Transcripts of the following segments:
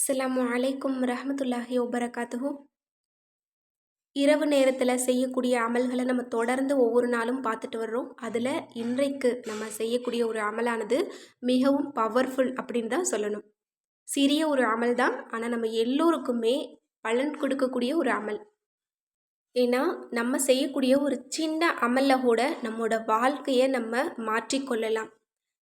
அஸ்லாம் அலைக்கும் ரஹமத்துல்லாஹி வபரகாத்துஹு. இரவு நேரத்தில் செய்யக்கூடிய அமல்களை நம்ம தொடர்ந்து ஒவ்வொரு நாளும் பார்த்துட்டு வர்றோம். அதில் இன்றைக்கு நம்ம செய்யக்கூடிய ஒரு அமலானது மிகவும் பவர்ஃபுல் அப்படின்னு தான் சொல்லணும். சிறிய ஒரு அமல் தான் ஆனால் நம்ம எல்லோருக்குமே பலன் கொடுக்கக்கூடிய ஒரு அமல். ஏன்னா நம்ம செய்யக்கூடிய ஒரு சின்ன அமலில் கூட நம்மளோட வாழ்க்கையை நம்ம மாற்றிக்கொள்ளலாம்.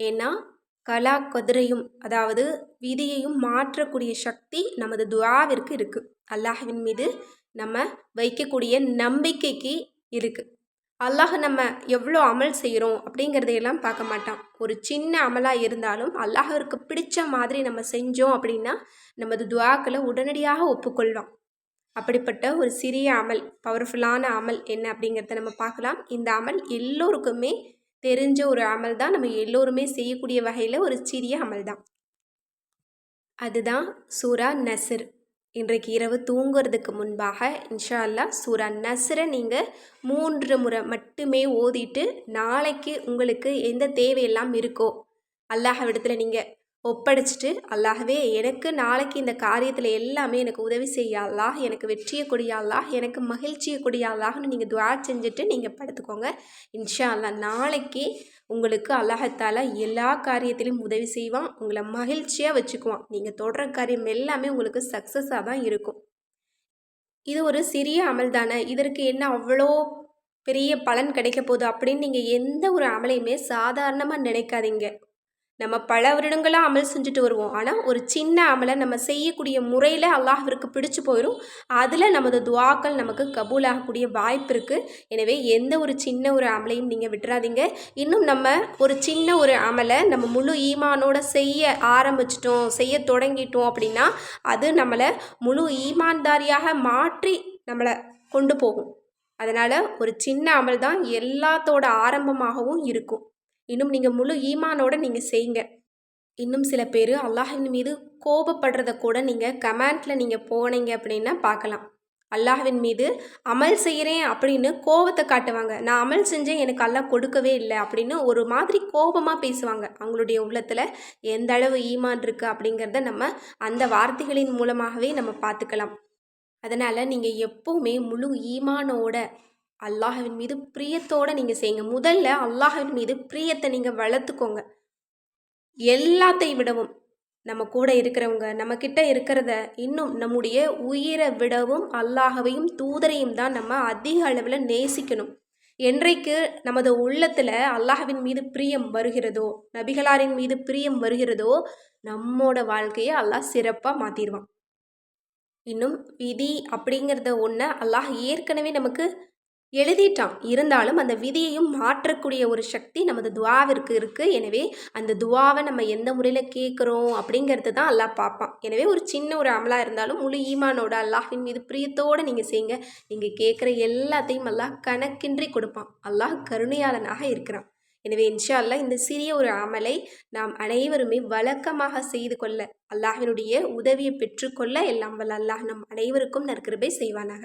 ஏன்னா கலா கதிரையும் அதாவது விதியையும் மாற்றக்கூடிய சக்தி நமது துவாவிற்கு இருக்குது அல்லாஹின் மீது நம்ம வைக்கக்கூடிய நம்பிக்கைக்கு இருக்குது அல்லாஹ் நம்ம எவ்வளோ அமல் செய்கிறோம் அப்படிங்கிறதையெல்லாம் பார்க்க மாட்டான். ஒரு சின்ன அமலாக இருந்தாலும் அல்லாஹருக்கு பிடிச்ச மாதிரி நம்ம செஞ்சோம் அப்படின்னா நமது துவாக்களை உடனடியாக ஒப்புக்கொள்வான். அப்படிப்பட்ட ஒரு சிறிய அமல் பவர்ஃபுல்லான அமல் என்ன அப்படிங்கிறத நம்ம பார்க்கலாம். இந்த அமல் எல்லோருக்குமே தெரிஞ்ச ஒரு அமல் தான் நம்ம எல்லோருமே செய்யக்கூடிய வகையில் ஒரு சிறிய அமல் தான். அதுதான் சூரா நசிர் இன்றைக்கு இரவு தூங்குறதுக்கு முன்பாக இன்ஷா அல்லா சூரா நசிரை நீங்கள் மூன்று முறை மட்டுமே ஓதிட்டு நாளைக்கு உங்களுக்கு எந்த தேவையெல்லாம் இருக்கோ அல்லாஹ் விடத்தில் நீங்கள் ஒப்படைச்சிட்டு அல்லாஹவே எனக்கு நாளைக்கு இந்த காரியத்தில் எல்லாமே எனக்கு உதவி செய்ய எனக்கு வெற்றியை கொடியா எனக்கு மகிழ்ச்சியை கொடியா நீங்கள் துவா செஞ்சுட்டு நீங்கள் படுத்துக்கோங்க. இன்ஷா அல்லா நாளைக்கு உங்களுக்கு அல்லாஹத்தால் எல்லா காரியத்திலையும் உதவி செய்வான் உங்களை மகிழ்ச்சியாக வச்சுக்குவான். நீங்கள் தொடுற காரியம் எல்லாமே உங்களுக்கு சக்ஸஸாக தான் இருக்கும். இது ஒரு சிறிய அமல் தானே? இதற்கு என்ன அவ்வளோ பெரிய பலன் கிடைக்க போகுது அப்படின்னு நீங்கள் எந்த ஒரு அமலையுமே சாதாரணமாக நினைக்காதீங்க. நம்ம பல வருடங்களாக அமல் செஞ்சுட்டு வருவோம். ஆனால் ஒரு சின்ன அமலை நம்ம செய்யக்கூடிய முறையில் அல்லாஹிற்கு பிடிச்சு போயிடும் அதில் நமது துவாக்கள் நமக்கு கபூலாகக்கூடிய வாய்ப்பு இருக்குது எனவே எந்த ஒரு சின்ன ஒரு அமலையும் நீங்கள் விட்டுறாதீங்க. இன்னும் நம்ம ஒரு சின்ன ஒரு அமலை நம்ம முழு ஈமானோட செய்ய ஆரம்பிச்சிட்டோம் செய்ய தொடங்கிட்டோம் அப்படின்னா அது நம்மளை முழு ஈமான்தாரியாக மாற்றி நம்மளை கொண்டு போகும். அதனால் ஒரு சின்ன அமல் தான் எல்லாத்தோட ஆரம்பமாகவும் இருக்கும். இன்னும் நீங்கள் முழு ஈமானோட நீங்கள் செய்யுங்க. இன்னும் சில பேர் அல்லாஹின் மீது கோபப்படுறத கூட நீங்கள் கமெண்ட்டில் நீங்கள் போனீங்க அப்படின்னா பார்க்கலாம் அல்லாஹின் மீது அமல் செய்கிறேன் அப்படின்னு கோபத்தை காட்டுவாங்க. நான் அமல் செஞ்சேன் எனக்கு அல்லாஹ் கொடுக்கவே இல்லை அப்படின்னு ஒரு மாதிரி கோபமாக பேசுவாங்க. அவங்களுடைய உள்ளத்தில் எந்த அளவு ஈமான் இருக்குது அப்படிங்கிறத நம்ம அந்த வார்த்தைகளின் மூலமாகவே நம்ம பார்த்துக்கலாம். அதனால் நீங்கள் எப்போவுமே முழு ஈமானோட அல்லாஹவின் மீது பிரியத்தோடு நீங்கள் செய்யுங்க. முதல்ல அல்லாஹவின் மீது பிரியத்தை நீங்கள் வளர்த்துக்கோங்க. எல்லாத்தையும் விடவும் நம்ம கூட இருக்கிறவங்க நம்மக்கிட்ட இருக்கிறத இன்னும் நம்முடைய உயிரை விடவும் அல்லாஹவையும் தூதரையும் தான் நம்ம அதிக அளவில் நேசிக்கணும். என்றைக்கு நமது உள்ளத்தில் அல்லாஹவின் மீது பிரியம் வருகிறதோ நபிகளாரின் மீது பிரியம் வருகிறதோ நம்மோட வாழ்க்கையை அல்லாஹ் சிறப்பாக மாற்றிடுவான் இன்னும் விதி அப்படிங்கிறத ஒன்று அல்லாஹ் ஏற்கனவே நமக்கு எழுதிட்டான். இருந்தாலும் அந்த விதியையும் மாற்றக்கூடிய ஒரு சக்தி நமது துவாவிற்கு இருக்குது எனவே அந்த துவாவை நம்ம எந்த முறையில் கேட்குறோம் அப்படிங்கிறது தான் அல்லாஹ் பார்ப்பான். எனவே ஒரு சின்ன ஒரு அமலாக இருந்தாலும் முழு ஈமானோட அல்லாஹின் மீது பிரியத்தோடு நீங்கள் செய்யுங்க. நீங்கள் கேட்குற எல்லாத்தையும் அல்லாஹ் கணக்கின்றி கொடுப்பான். அல்லாஹ் கருணையாளனாக இருக்கிறான். எனவே இன்ஷா அல்லா இந்த சிறிய ஒரு அமலை நாம் அனைவருமே வழக்கமாக செய்து கொள்ள அல்லாஹினுடைய உதவியை பெற்றுக்கொள்ள எல்லாம் வல்ல அல்லாஹ் நம் அனைவருக்கும் நற்கிருபை செய்வானாக.